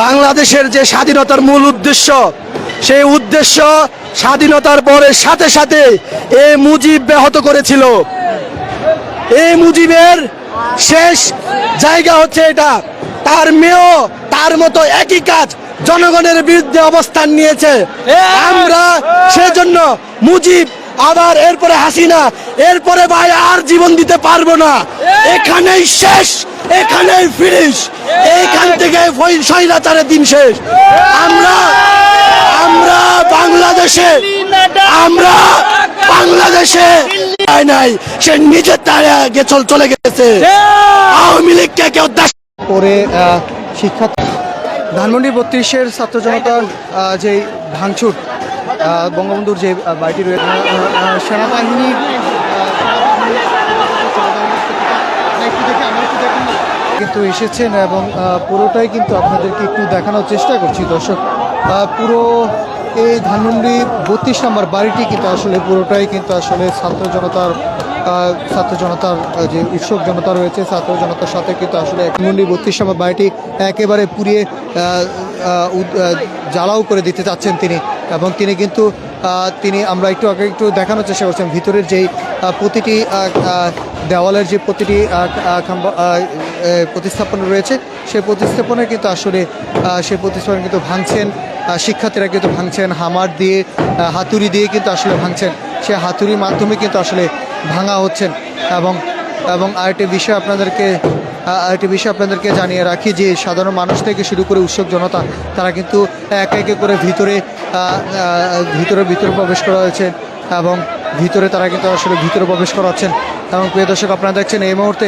বাংলাদেশের যে স্বাধীনতার মূল উদ্দেশ্য সেই উদ্দেশ্য স্বাধীনতার পরে সাথে সাথে এ মুজিব ব্যাহত করেছিল। এই মুজিবের শেষ জায়গা হচ্ছে এটা। তার মেয়েও তার মতো একই কাজ জনগণের বিরুদ্ধে অবস্থান নিয়েছে। আমরা সেজন্য মুজিব আবার এরপরে হাসিনা এরপরে ভাই আর জীবন দিতে পারব না। এখানেই শেষ এখানেই ফিনিশ এইখান থেকে স্বৈরাচারের দিন শেষ। আমরা আমরা বাংলাদেশে আমরা বাংলাদেশে নাই নাই সে নিজের তারে আগে চল চলে গেছে। আওয়ামী লীগকে কেউ দাস পরে শিক্ষা ধানমন্ডি বত্রিশের ছাত্র জনতার যে ভাঙচুর বঙ্গবন্ধুর যে বাড়িটি রয়েছে সেনাবাহিনী কিন্তু এসেছেন এবং পুরোটাই কিন্তু আপনাদেরকে একটু দেখানোর চেষ্টা করছি, দর্শক। পুরো এই ধানমন্ডি বত্রিশ নম্বর বাড়িটি কিন্তু আসলে পুরোটাই কিন্তু আসলে ছাত্র জনতার ছাত্র জনতার যে উৎসব জনতা রয়েছে, ছাত্র জনতার সাথে কিন্তু আসলে ধানমন্ডি বত্রিশ নম্বর বাড়িটি একেবারে পুড়িয়ে জ্বালাও করে দিতে চাচ্ছেন তিনি। এবং তিনি কিন্তু তিনি আমরা একটু আগে একটু দেখানোর চেষ্টা করছেন ভিতরের যেই প্রতিটি দেওয়ালের যে প্রতিটি প্রতিস্থাপন রয়েছে, সেই প্রতিস্থাপনে কিন্তু আসলে সেই প্রতিস্থাপন কিন্তু ভাঙছেন শিক্ষার্থীরা কিন্তু ভাঙছেন, হামার দিয়ে হাতুড়ি দিয়ে কিন্তু আসলে ভাঙছেন। সেই হাতুড়ির মাধ্যমে কিন্তু আসলে ভাঙা হচ্ছেন এবং এবং আরেকটি বিষয় আপনাদেরকে আরেকটি বিষয় আপনাদেরকে জানিয়ে রাখি যে সাধারণ মানুষ থেকে শুরু করে উৎসব জনতা, তারা কিন্তু একে একে করে ভিতরে ভিতরে ভিতরে প্রবেশ করা হয়েছে এবং ভিতরে তারা কিন্তু আসলে ভিতরে প্রবেশ করাচ্ছেন। এবং প্রিয় দর্শক, আপনারা দেখছেন এই মুহূর্তে